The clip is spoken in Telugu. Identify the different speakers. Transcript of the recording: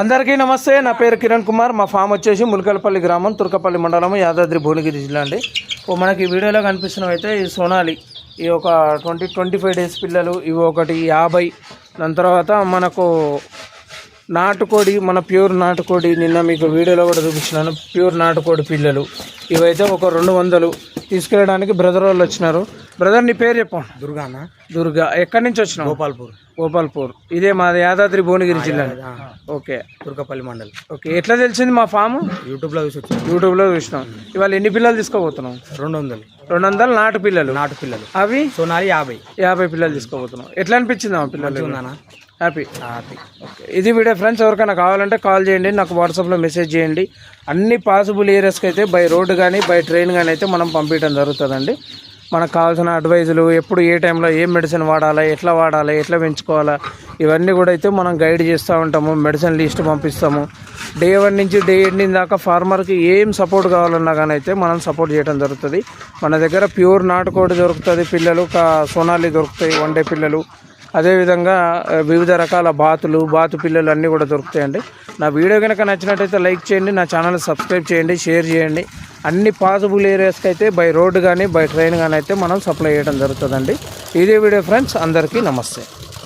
Speaker 1: అందరికీ నమస్తే నా పేరు కిరణ్ కుమార్. మా ఫామ్ వచ్చేసి ములకలపల్లి గ్రామం తుర్కపల్లి మండలం యాదాద్రి భువనగిరి జిల్లా అండి ఓ మనకి వీడియోలో కనిపిస్తున్నవి అయితే ఈ సోనాలి. ఈ ఒక ట్వంటీ ట్వంటీ ఫైవ్ డేస్ పిల్లలు ఇవి ఒకటి యాభై. దాని తర్వాత మనకు నాటుకోడి మన ప్యూర్ నాటుకోడి నిన్న మీకు వీడియోలో కూడా చూపించినాను. ప్యూర్ నాటుకోడి పిల్లలు. ఇవైతే ఒక రెండు వందలు. తీసుకెళ్ళడానికి బ్రదర్ వాళ్ళు వచ్చినారు. బ్రదర్ నీ పేరు చెప్పు.
Speaker 2: దుర్గానా?
Speaker 1: దుర్గా. ఎక్కడి నుంచి వచ్చినావు?
Speaker 2: గోపాల్పూర్.
Speaker 1: గోపాల్పూర్. ఇదే మాది యాదాద్రి భువనగిరి జిల్లా. ఓకే.
Speaker 2: తుర్కపల్లి మండల్.
Speaker 1: ఓకే. ఎట్లా తెలిసింది మా ఫాము?
Speaker 2: యూట్యూబ్లో చూసి వచ్చాను.
Speaker 1: యూట్యూబ్లో చూసినాం. ఇవాళ ఎన్ని పిల్లలు తీసుకోబోతున్నాం
Speaker 2: రెండు వందలు
Speaker 1: రెండు వందలు నాటు పిల్లలు.
Speaker 2: నాటు పిల్లలు.
Speaker 1: అవి?
Speaker 2: సోనాలి యాభై.
Speaker 1: యాభై పిల్లలు తీసుకోబోతున్నాం ఎట్లా అనిపించింది మా పిల్లలు? Happy
Speaker 2: happy
Speaker 1: okay. ఇది వీడియో ఫ్రెండ్స్ ఎవరికైనా కావాలంటే కాల్ చేయండి. నాకు వాట్సాప్లో మెసేజ్ చేయండి. అన్ని పాసిబుల్ ఏరియాస్కి అయితే బై రోడ్డు కానీ బై ట్రైన్ కానీ అయితే మనం పంపించడం జరుగుతుందండి. మనకు కావాల్సిన అడ్వైజులు ఎప్పుడు ఏ టైంలో ఏ మెడిసిన్ వాడాలి ఎట్లా వాడాలి ఎట్లా పెంచుకోవాలా ఇవన్నీ కూడా అయితే మనం గైడ్ చేస్తూ ఉంటాము మెడిసిన్ లిస్ట్ పంపిస్తాము. డే వన్ నుంచి డే ఎండింగ్ దాకా ఫార్మర్కి ఏం సపోర్ట్ కావాలన్నా కానీ అయితే మనం సపోర్ట్ చేయడం జరుగుతుంది. మన దగ్గర ప్యూర్ నాటుకోడి దొరుకుతుంది పిల్లలు కా సోనాలి దొరుకుతాయి వండే పిల్లలు. అదేవిధంగా వివిధ రకాల బాతులు బాతు పిల్లలు అన్నీ కూడా దొరుకుతాయండి. నా వీడియో కనుక నచ్చినట్టయితే లైక్ చేయండి నా ఛానల్ సబ్స్క్రైబ్ చేయండి షేర్ చేయండి. అన్ని పాసిబుల్ ఏరియాస్కి అయితే బై రోడ్డు కానీ బై ట్రైన్ కానీ అయితే మనం సప్లై చేయడం జరుగుతుందండి. ఇదే వీడియో ఫ్రెండ్స్ అందరికీ నమస్తే.